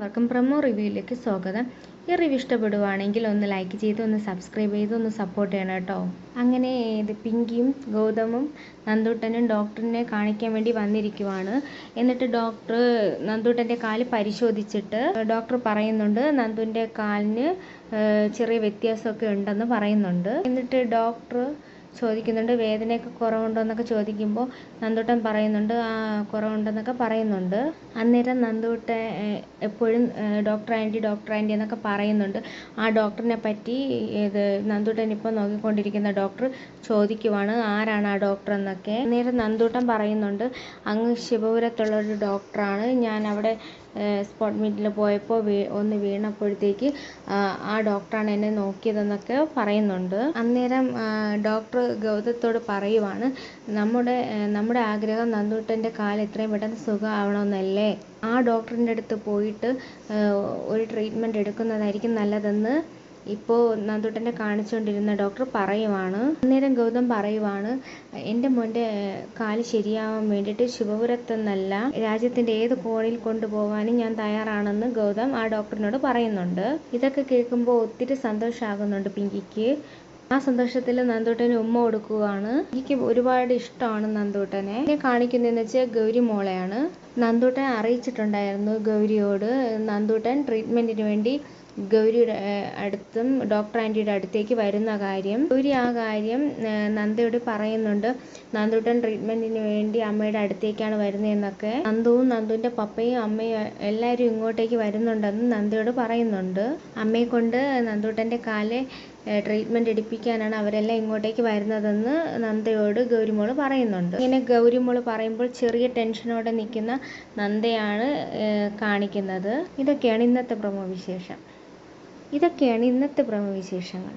എല്ലാവർക്കും പ്രമോ റിവ്യൂയിലേക്ക് സ്വാഗതം. ഈ റിവ്യൂ ഇഷ്ടപ്പെടുവാണെങ്കിൽ ഒന്ന് ലൈക്ക് ചെയ്ത് ഒന്ന് സബ്സ്ക്രൈബ് ചെയ്ത് ഒന്ന് സപ്പോർട്ട് ചെയ്യണം കേട്ടോ. അങ്ങനെ ഇത് പിങ്കിയും ഗൗതമും നന്ദൂട്ടനും ഡോക്ടറിനെ കാണിക്കാൻ വേണ്ടി വന്നിരിക്കുവാണ്. എന്നിട്ട് ഡോക്ടർ നന്ദൂട്ടന്റെ കാൽ പരിശോധിച്ചിട്ട് ഡോക്ടർ പറയുന്നുണ്ട് നന്ദുവിന്റെ കാലിന് ചെറിയ വ്യത്യാസമൊക്കെ ഉണ്ടെന്ന് പറയുന്നുണ്ട്. എന്നിട്ട് ഡോക്ടർ ചോദിക്കുന്നുണ്ട് വേദനയൊക്കെ കുറവുണ്ടോ എന്നൊക്കെ ചോദിക്കുമ്പോൾ നന്ദൂട്ടൻ പറയുന്നുണ്ട് ആ കുറവുണ്ടെന്നൊക്കെ പറയുന്നുണ്ട്. അന്നേരം നന്ദൂട്ടൻ എപ്പോഴും ഡോക്ടർ ആന്റി ഡോക്ടർ ആന്റി എന്നൊക്കെ പറയുന്നുണ്ട്. ആ ഡോക്ടറിനെ പറ്റി ഇത് നന്ദൂട്ടൻ ഇപ്പോൾ നോക്കിക്കൊണ്ടിരിക്കുന്ന ഡോക്ടർ ചോദിക്കുവാണ് ആരാണ് ആ ഡോക്ടർ എന്നൊക്കെ. അന്നേരം നന്ദൂട്ടൻ പറയുന്നുണ്ട് അങ്ങ് ശിവപുരത്തുള്ള ഒരു ഡോക്ടറാണ് ഞാൻ അവിടെ സ്പോട്ട് മീറ്റിൽ പോയപ്പോൾ വീ ഒന്ന് വീണപ്പോഴത്തേക്ക് ആ, ആ ഡോക്ടറാണ് എന്നെ നോക്കിയതെന്നൊക്കെ പറയുന്നുണ്ട്. അന്നേരം ഡോക്ടർ ഗൗതത്തോട് പറയുവാണ് നമ്മുടെ നമ്മുടെ ആഗ്രഹം നന്ദൂട്ടന്റെ കാൽ എത്രയും പെട്ടെന്ന് സുഖമാവണമെന്നല്ലേ? ആ ഡോക്ടറിന്റെ അടുത്ത് പോയിട്ട് ഒരു ട്രീറ്റ്മെന്റ് എടുക്കുന്നതായിരിക്കും നല്ലതെന്ന് ഇപ്പോൾ നന്ദൂട്ടനെ കാണിച്ചുകൊണ്ടിരുന്ന ഡോക്ടർ പറയുവാണ്. അന്നേരം ഗൗതം പറയുവാണ് എന്റെ മോന്റെ കാൽ ശരിയാവാൻ വേണ്ടിയിട്ട് ശിവപുരത്തെന്നല്ല രാജ്യത്തിന്റെ ഏത് കോണിൽ കൊണ്ടുപോകാനും ഞാൻ തയ്യാറാണെന്ന് ഗൗതം ആ ഡോക്ടറിനോട് പറയുന്നുണ്ട്. ഇതൊക്കെ കേൾക്കുമ്പോൾ ഒത്തിരി സന്തോഷമാകുന്നുണ്ട് പിങ്കിക്ക്. ആ സന്തോഷത്തിൽ നന്ദൂട്ടന് ഉമ്മ കൊടുക്കുകയാണ് എനിക്ക് ഒരുപാട് ഇഷ്ടമാണ് നന്ദൂട്ടനെ. എന്നെ കാണിക്കുന്നതെന്ന് വെച്ചാൽ ഗൗരി മോളെയാണ്. നന്ദൂട്ടൻ അറിയിച്ചിട്ടുണ്ടായിരുന്നു ഗൗരിയോട്. നന്ദൂട്ടൻ ട്രീറ്റ്മെന്റിന് വേണ്ടി ഗൗരിയുടെ അടുത്തും ഡോക്ടർ ആന്റിയുടെ അടുത്തേക്ക് വരുന്ന കാര്യം. ഗൗരി ആ കാര്യം നന്ദയോട് പറയുന്നുണ്ട്. നന്ദൂട്ടൻ ട്രീറ്റ്മെന്റിന് വേണ്ടി അമ്മയുടെ അടുത്തേക്കാണ് വരുന്നതെന്നൊക്കെ. നന്ദുവും നന്ദുവിന്റെ പപ്പയും അമ്മയും എല്ലാവരും ഇങ്ങോട്ടേക്ക് വരുന്നുണ്ടെന്ന് നന്ദയോട് പറയുന്നുണ്ട്. അമ്മയെ കൊണ്ട് നന്ദൂട്ടന്റെ കാലെ ട്രീറ്റ്മെന്റ് എടുപ്പിക്കാനാണ് അവരെല്ലാം ഇങ്ങോട്ടേക്ക് വരുന്നതെന്ന് നന്ദയോട് ഗൗരിമോൾ പറയുന്നുണ്ട്. ഇങ്ങനെ ഗൗരിമോൾ പറയുമ്പോൾ ചെറിയ ടെൻഷനോടെ നിൽക്കുന്ന നന്ദയാണ് കാണിക്കുന്നത്. ഇതൊക്കെയാണ് ഇന്നത്തെ പ്രമോ വിശേഷം. ഇതൊക്കെയാണ് ഇന്നത്തെ പ്രമോ വിശേഷങ്ങൾ.